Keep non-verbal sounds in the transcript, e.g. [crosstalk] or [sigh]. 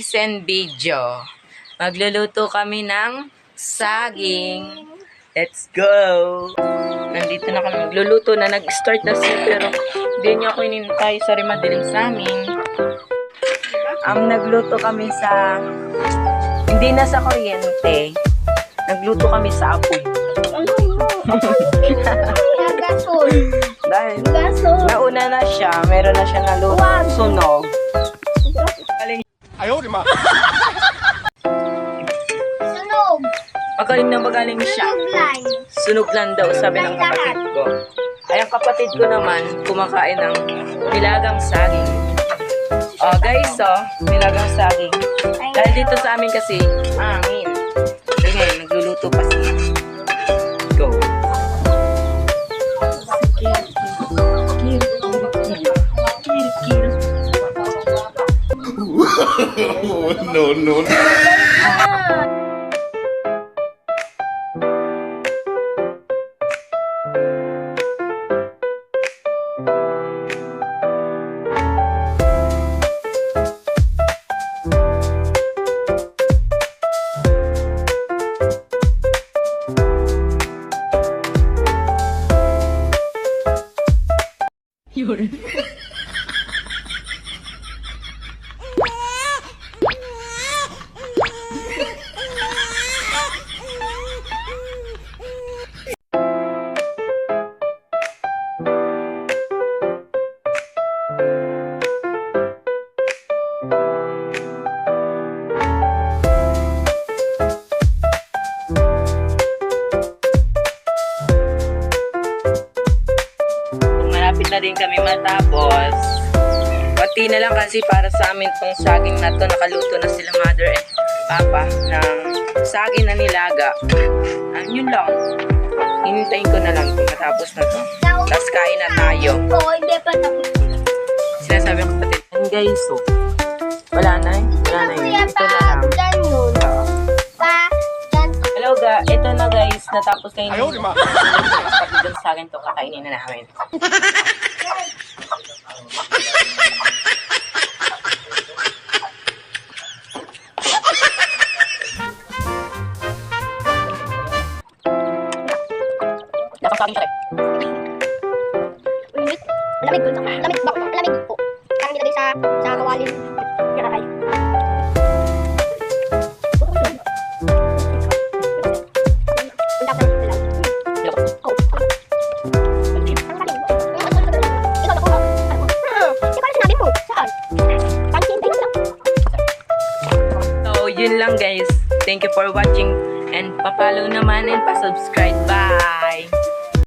recent video. Magluluto kami ng saging. Let's go! Nandito na kami magluluto na nag-start na siya pero hindi niyo ako inintay. Sorry madilim sa amin. Um, nagluto kami sa... Hindi na sa kuryente. Nagluto kami sa apoy. Gasol. [laughs] Dahil Gasol. nauna na siya, meron na siya naluto. Sunog. Galing. 哎呦我的妈！ Sunog. Magaling na magaling siya. Sunog line. Sunog lang daw, sabi ng kapatid ko. Ay, ang kapatid ko naman, kumakain ng nilagang saging. Oh, guys, oh, nilagang saging. Dahil dito sa amin kasi, amin. Dahil ngayon, nagluluto pa siya. [laughs] no no. Malapit [laughs] na rin kami matapos. Pati na lang kasi para sa amin tong saging na to. Nakaluto na sila mother and papa ng saging na nilaga. Ah, yun lang. Hinintayin ko na lang kung matapos na to. Tapos kain na tayo. Oo, hindi pa tapos. Sinasabi ko kapatid, "Ayun, guys, so, wala na eh. Wala na yun. Ito na lang. Hello ga, ito guys, natapos kayo Ayaw, di ba? Kapatid dun sa akin to, kakainin na namin. Dapat sa akin siya Ulit. Lamig po. Lamig ba? Lamig po. Parang nilagay sa, sa kawalin. Yan yun lang guys. Thank you for watching and pa-follow naman and pa-subscribe. Bye!